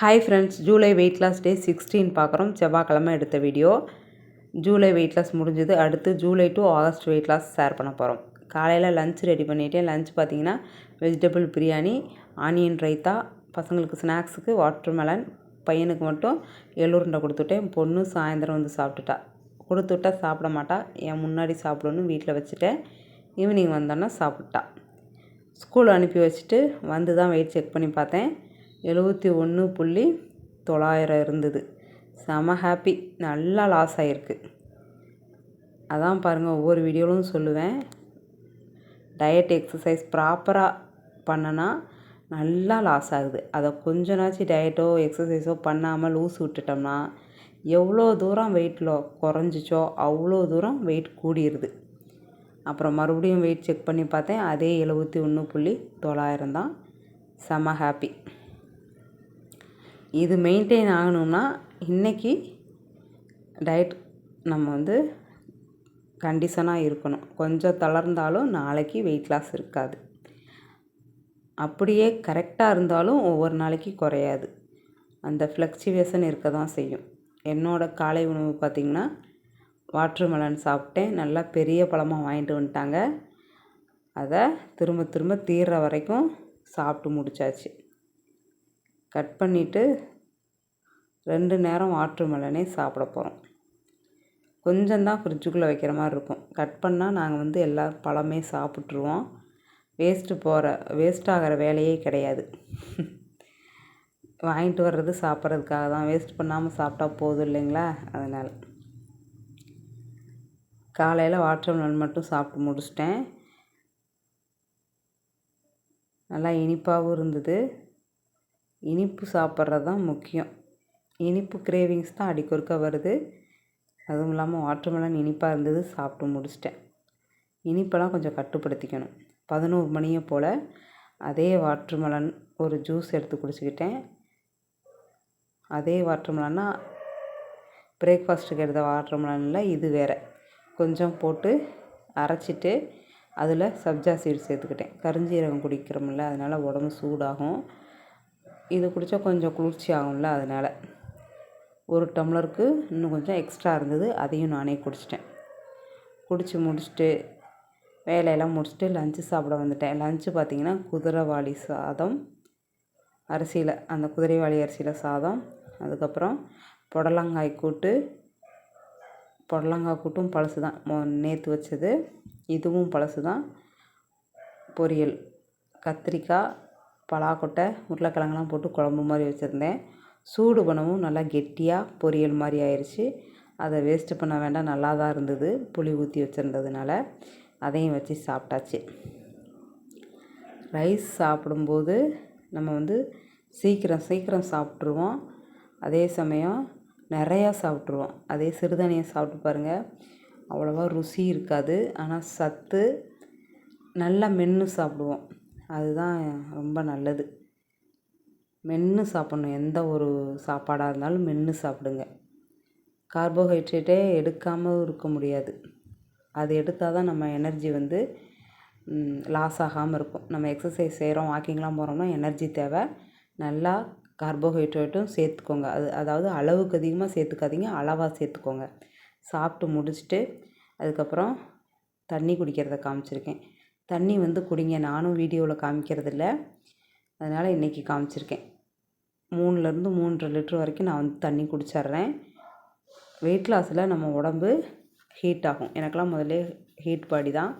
Hi friends July weight loss day sixteen பார்க்குறோம். செவ்வாய்க்கிழமை எடுத்த வீடியோ ஜூலை வெயிட் லாஸ் முடிஞ்சது. அடுத்து July to August weight loss share பண்ண போகிறோம் காலையில் லஞ்ச் ரெடி பண்ணிட்டேன். லஞ்ச் பார்த்தீங்கன்னா வெஜிடபிள் பிரியாணி ஆனியன் ரைத்தா பசங்களுக்கு ஸ்நாக்ஸுக்கு வாட்டர் மெலன் பையனுக்கு மட்டும் எள்ளுருண்டை கொடுத்துட்டேன். பொண்ணு சாயந்தரம் வந்து சாப்பிட்டுட்டா. கொடுத்துட்டா சாப்பிட மாட்டா. என் முன்னாடி சாப்பிடணும் வீட்டில் வச்சுட்டேன். ஈவினிங் வந்தோன்னா சாப்பிட்டா. ஸ்கூல் அனுப்பி வச்சுட்டு வந்து தான் வெயிட் செக் பண்ணி பார்த்தேன். எழுபத்தி ஒன்று புள்ளி தொள்ளாயிரம் இருந்தது. செம ஹாப்பி நல்லா லாஸ் ஆகிருக்கு அதான் பாருங்கள் ஒவ்வொரு வீடியோவிலும் சொல்லுவேன். டயட் எக்ஸசைஸ் ப்ராப்பராக பண்ணனா நல்லா லாஸ் ஆகுது. அதை கொஞ்ச நாச்சும் டயட்டோ எக்ஸசைஸோ பண்ணாமல் லூஸ் விட்டுட்டோம்னா எவ்வளோ தூரம் வெயிட்டில் குறைஞ்சிச்சோ அவ்வளோ தூரம் வெயிட் கூடிடுது அப்புறம் மறுபடியும் வெயிட் செக் பண்ணி பார்த்தேன் அதே எழுபத்தி ஒன்று புள்ளி தொள்ளாயிரம் தான். செம ஹாப்பி இது மெயின்டைன் ஆகணும்னா இன்றைக்கி டயட் நம்ம வந்து கண்டிஷனாக இருக்கணும். கொஞ்சம் தளர்ந்தாலும் நாளைக்கு வெயிட் லாஸ் இருக்காது. அப்படியே கரெக்டாக இருந்தாலும் ஒவ்வொரு நாளைக்கு குறையாது. அந்த ஃப்ளக்சுவேஷன் இருக்க தான் செய்யும். என்னோடய காலை உணவு பார்த்திங்கன்னா வாட்ரு மெலன் சாப்பிட்டேன். நல்லா பெரிய பழமாக வாங்கிட்டு வந்துட்டாங்க. அதை திரும்ப திரும்ப தீர்ற வரைக்கும் சாப்பிட்டு முடித்தாச்சு கட் பண்ணிவிட்டு ரெண்டு நேரம் வாட்ரு மெலனே சாப்பிட போகிறோம். கொஞ்சம் தான் ஃப்ரிட்ஜுக்குள்ளே வைக்கிற மாதிரி இருக்கும். கட் பண்ணால் நாங்கள் வந்து எல்லா பழமே சாப்பிட்ருவோம் வேஸ்ட்டு போகிற வேஸ்ட் ஆகிற வேலையே கிடையாது. வாங்கிட்டு வர்றது சாப்பிட்றதுக்காக தான். வேஸ்ட் பண்ணாமல் சாப்பிட்டா போதும் இல்லைங்களா? அதனால். காலையில் வாட்டர் மெலன் மட்டும் சாப்பிட்டு முடிச்சிட்டேன். நல்லா இனிப்பாகவும் இருந்தது. இனிப்பு சாப்பிட்றது தான் முக்கியம். இனிப்பு கிரேவிங்ஸ் தான் அடிக்கொருக்க வருது. அதுவும் இல்லாமல் வாட்டர்மெலன் இனிப்பாக இருந்தது சாப்பிட்டு முடிச்சிட்டேன். இனிப்பெல்லாம் கொஞ்சம் கட்டுப்படுத்திக்கணும். பதினோரு மணியை போல் அதே வாட்டர்மெலன் ஒரு ஜூஸ் எடுத்து குடிச்சிக்கிட்டேன். அதே வாட்டர்மெலன்னா பிரேக்ஃபாஸ்ட்டுக்கு எடுத்த வாட்டர்மெலனில் இது வேறு. கொஞ்சம் போட்டு அரைச்சிட்டு அதில் சப்ஜா சீட் சேர்த்துக்கிட்டேன். கருஞ்சீரகம் குடிக்கிறோம்ல அதனால் உடம்பு சூடாகும். இது குடித்தா கொஞ்சம் குளிர்ச்சி ஆகும்ல அதனால். ஒரு டம்ளருக்கு இன்னும் கொஞ்சம் எக்ஸ்ட்ரா இருந்தது அதையும் நானே குடிச்சிட்டேன். குடித்து முடிச்சுட்டு வேலையெல்லாம் முடிச்சுட்டு லஞ்சு சாப்பிட வந்துட்டேன். லஞ்சு பார்த்திங்கன்னா குதிரைவாளி சாதம் அரிசியில் அந்த குதிரைவாளி அரிசியில் சாதம் அதுக்கப்புறம் புடலங்காய் கூட்டு புடலங்காய் கூட்டும் பழசு தான். நேற்று வச்சது. இதுவும் பழசு தான். பொரியல். கத்திரிக்காய் பலாக்கொட்டை உருளைக்கிழங்குலாம் போட்டு குழம்பு மாதிரி வச்சுருந்தேன். சூடு பண்ணவும் நல்லா கெட்டியாக பொரியல் மாதிரி ஆயிடுச்சு அதை வேஸ்ட்டு பண்ண வேண்டாம் நல்லா தான் இருந்தது. புளி ஊற்றி வச்சுருந்ததுனால அதையும் வச்சு சாப்பிட்டாச்சு. ரைஸ் சாப்பிடும்போது நம்ம வந்து சீக்கிரம் சீக்கிரம் சாப்பிட்ருவோம் அதே சமயம் நிறையா சாப்பிட்ருவோம் அதே சிறுதானியம் சாப்பிட்டு பாருங்கள் அவ்வளோவா ருசி இருக்காது. ஆனால் சத்து நல்லா மென்று சாப்பிடுவோம். அதுதான் ரொம்ப நல்லது. மென்று சாப்பிட்ணும். எந்த ஒரு சாப்பாடாக இருந்தாலும் மென்று சாப்பிடுங்க. கார்போஹைட்ரேட்டே எடுக்காமல் இருக்க முடியாது. அது எடுத்தால் தான் நம்ம எனர்ஜி வந்து லாஸ் ஆகாமல் இருக்கும். நம்ம எக்ஸசைஸ் செய்கிறோம் வாக்கிங்லாம் போகிறோம்னா எனர்ஜி தேவை. நல்லா கார்போஹைட்ரேட்டும் சேர்த்துக்கோங்க. அது அதாவது அளவுக்கு அதிகமாக சேர்த்துக்காதீங்க அளவாக சேர்த்துக்கோங்க. சாப்பிட்டு முடிச்சுட்டு அதுக்கப்புறம் தண்ணி குடிக்கிறத காமிச்சிருக்கேன். தண்ணி வந்து குடிங்க. நானும் வீடியோவில் காமிக்கிறதில்ல. அதனால் இன்றைக்கி காமிச்சிருக்கேன். மூணுலேருந்து மூன்றரை லிட்ரு வரைக்கும் நான் வந்து தண்ணி குடிச்சிட்றேன் வெயிட் லாஸில் நம்ம உடம்பு ஹீட் ஆகும். எனக்கெல்லாம் முதல்ல ஹீட் பாடி தான்.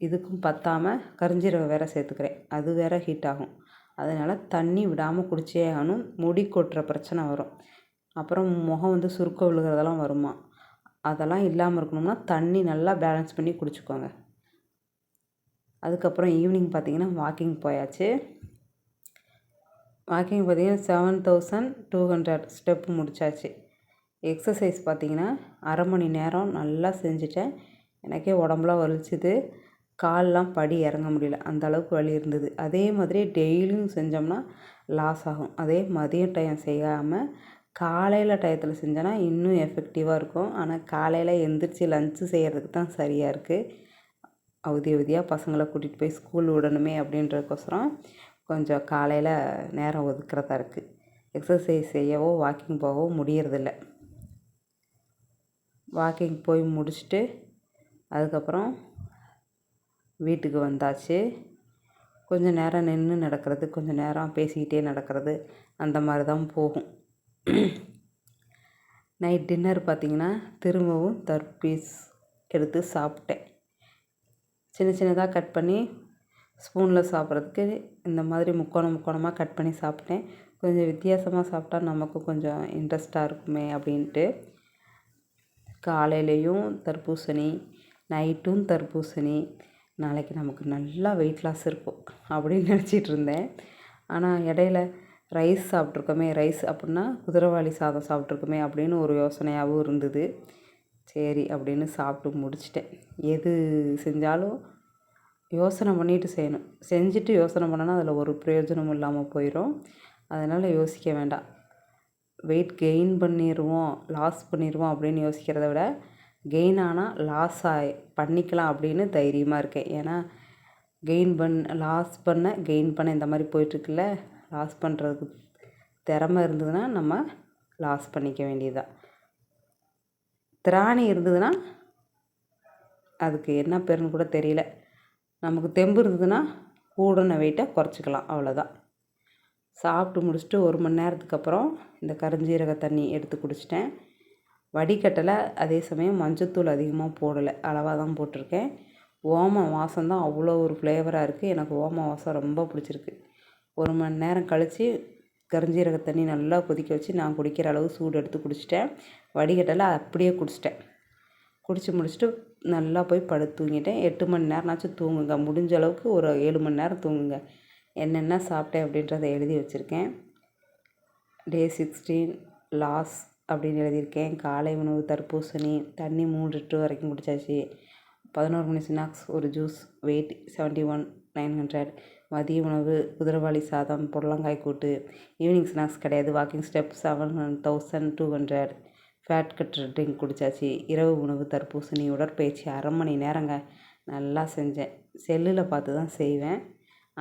இதுக்கும் பத்தாமல் கரிஞ்சீரகம் வேற சேர்த்துக்கிறேன். அது வேற ஹீட் ஆகும். அதனால் தண்ணி விடாமல் குடிச்சே ஆகணும். முடி கொட்டுற பிரச்சனை வரும். அப்புறம் முகம் வந்து சுருக்க விழுகிறதெல்லாம் வருமா? அதெல்லாம் இல்லாமல் இருக்கணும்னா தண்ணி நல்லா பேலன்ஸ் பண்ணி குடிச்சுக்கோங்க. அதுக்கப்புறம் ஈவினிங் பார்த்திங்கன்னா வாக்கிங் போயாச்சு. வாக்கிங் பார்த்திங்கன்னா seven thousand two hundred step முடித்தாச்சு exercise பார்த்திங்கன்னா அரை மணி நேரம் நல்லா செஞ்சுட்டேன். எனக்கே உடம்புலாம் வலிச்சுது. கால்லாம் படி இறங்க முடியல. அந்த அளவுக்கு வலி இருந்தது. அதே மாதிரி டெய்லியும் செஞ்சோம்னா லாஸ் ஆகும். அதே மதியம் டைம் செய்யாமல் காலையில் டயத்தில் செஞ்சோன்னா இன்னும் எஃபெக்டிவாக இருக்கும். ஆனால் காலையில் எந்திரிச்சு லஞ்சு செய்கிறதுக்கு தான் சரியாக இருக்குது அவதி அவதியாக பசங்களை கூட்டிகிட்டு போய் ஸ்கூல் விடணுமே அப்படின்றதுக்கோசரம் கொஞ்சம் காலையில் நேரம் ஒதுக்கிறதா இருக்குது எக்ஸசைஸ் செய்யவோ வாக்கிங் போகவோ முடியறதில்ல. வாக்கிங் போய் முடிச்சுட்டு அதுக்கப்புறம் வீட்டுக்கு வந்தாச்சு. கொஞ்சம் நேரம் நின்று நடக்கிறது கொஞ்சம் நேரம் பேசிக்கிட்டே நடக்கிறது அந்த மாதிரி தான் போகும். நைட் டின்னர் பார்த்திங்கன்னா திரும்பவும் தர்பீஸ் எடுத்து சாப்பிட்டேன். சின்ன சின்னதாக கட் பண்ணி ஸ்பூனில் சாப்பிட்றதுக்கு இந்த மாதிரி முக்கோணம் முக்கோணமாக கட் பண்ணி சாப்பிட்டேன். கொஞ்சம் வித்தியாசமாக சாப்பிட்டா நமக்கும் கொஞ்சம் இன்ட்ரெஸ்ட்டாக இருக்குமே அப்படின்ட்டு. காலையிலையும் தர்பூசணி நைட்டும் தர்பூசணி. நாளைக்கு நமக்கு நல்லா வெயிட் லாஸ் இருக்கும் அப்படின்னு நினச்சிட்டு இருந்தேன். ஆனால் இடையில ரைஸ் சாப்பிட்ருக்கோமே ரைஸ் அப்படின்னா குதிரைவாளி சாதம் சாப்பிட்ருக்கோமே அப்படின்னு ஒரு யோசனையாகவும் இருந்தது. சரி அப்படின்னு சாப்பிட்டு முடிச்சிட்டேன். எது செஞ்சாலும் யோசனை பண்ணிட்டு செய்யணும். செஞ்சுட்டு யோசனை பண்ணோன்னா அதில் ஒரு பிரயோஜனமும் இல்லாமல் போயிடும் அதனால் யோசிக்க வேண்டாம். வெயிட் கெயின் பண்ணிடுவோம் லாஸ் பண்ணிடுவோம் அப்படின்னு யோசிக்கிறத விட கெயின் ஆனால் லாஸ் ஆகி பண்ணிக்கலாம் அப்படின்னு தைரியமாக இருக்கேன். ஏன்னா கெயின் பண் லாஸ் பண்ண கெயின் பண்ண இந்த மாதிரி போயிட்டுருக்குல்ல லாஸ் பண்ணுறதுக்கு திறமை இருந்ததுன்னா நம்ம லாஸ் பண்ணிக்க வேண்டியதுதான். திராணி இருந்ததுன்னா அதுக்கு என்ன பேருன்னு கூட தெரியல. நமக்கு தெம்பு இருந்ததுன்னா கூடுன வெயிட்டை குறைச்சிக்கலாம் அவ்வளோதான் சாப்பிட்டு முடிச்சுட்டு ஒரு மணி நேரத்துக்கு அப்புறம் இந்த கருஞ்சீரக தண்ணி எடுத்து குடிச்சிட்டேன். வடிகட்டலை அதே சமயம் மஞ்சத்தூள் அதிகமாக போடலை அளவாக தான் போட்டிருக்கேன். ஓமம் வாசம் தான் அவ்வளோ ஒரு ஃப்ளேவராக இருக்குது எனக்கு ஓம வாசம் ரொம்ப பிடிச்சிருக்கு. ஒரு மணி நேரம் கழித்து கருஞ்சீரக தண்ணி நல்லா கொதிக்க வச்சு நான் குடிக்கிற அளவு சூடு எடுத்து குடிச்சிட்டேன். வடிகட்டலை அப்படியே குடிச்சிட்டேன். குடித்து முடிச்சுட்டு நல்லா போய் படுத்து தூங்கிட்டேன். எட்டு மணி நேரம்னாச்சும் தூங்குங்க. முடிஞ்ச அளவுக்கு ஒரு ஏழு மணி நேரம் தூங்குங்க. என்னென்ன சாப்பிட்டேன் அப்படின்றத எழுதி வச்சுருக்கேன். டே சிக்ஸ்டீன் லாஸ் அப்படின்னு எழுதியிருக்கேன். காலை உணவு தர்பூசணி தண்ணி மூணு லிட்டர் வரைக்கும் குடித்தாச்சு பதினோரு மணி ஸ்நாக்ஸ் ஒரு juice weight seventy one nine hundred. மதிய உணவு குதிரவாளி சாதம் புடலங்காய் கூட்டு. ஈவினிங் ஸ்நாக்ஸ் கிடையாது. Walking step seven thousand two hundred. Fat cutter drink குடித்தாச்சு இரவு உணவு தர்பூசணி உடற்பயிற்சி அரை மணி நேரங்க. நல்லா செஞ்சேன். செல்லில் பார்த்து தான் செய்வேன்.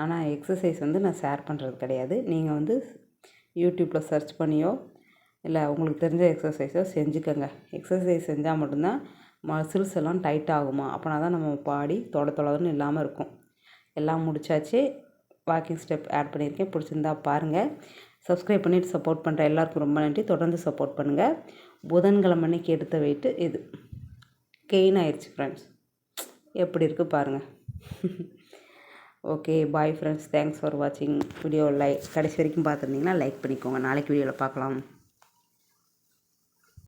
ஆனால் எக்ஸசைஸ் வந்து நான் ஷேர் பண்ணுறது கிடையாது. நீங்கள் வந்து யூடியூப்பில் சர்ச் பண்ணியோ இல்லை உங்களுக்கு தெரிஞ்ச எக்ஸசைஸோ செஞ்சுக்கோங்க. எக்ஸசைஸ் செஞ்சால் மட்டும்தான் மசில்ஸ் எல்லாம் டைட் ஆகுமா? அப்படின்னா தான் நம்ம பாடி தொட தொடர்னு இல்லாமல் இருக்கும். எல்லாம் முடிச்சாச்சு. வாக்கிங் ஸ்டெப் ஆட் பண்ணியிருக்கேன். பிடிச்சிருந்தா பாருங்கள் சப்ஸ்கிரைப் பண்ணிவிட்டு சப்போர்ட் பண்ணுற எல்லாருக்கும் ரொம்ப நன்றி. தொடர்ந்து சப்போர்ட் பண்ணுங்கள் புதன்கிழமை அன்னைக்கு எடுத்த வெயிட்டு இது. கெயின் ஆயிடுச்சு ஃப்ரெண்ட்ஸ் எப்படி இருக்குது பாருங்கள் okay bye friends thanks for வாட்சிங் வீடியோ லைக் கடைசி வரைக்கும் பார்த்துருந்தீங்கன்னா லைக் பண்ணிக்கோங்க. நாளைக்கு வீடியோவில் பார்க்கலாம்.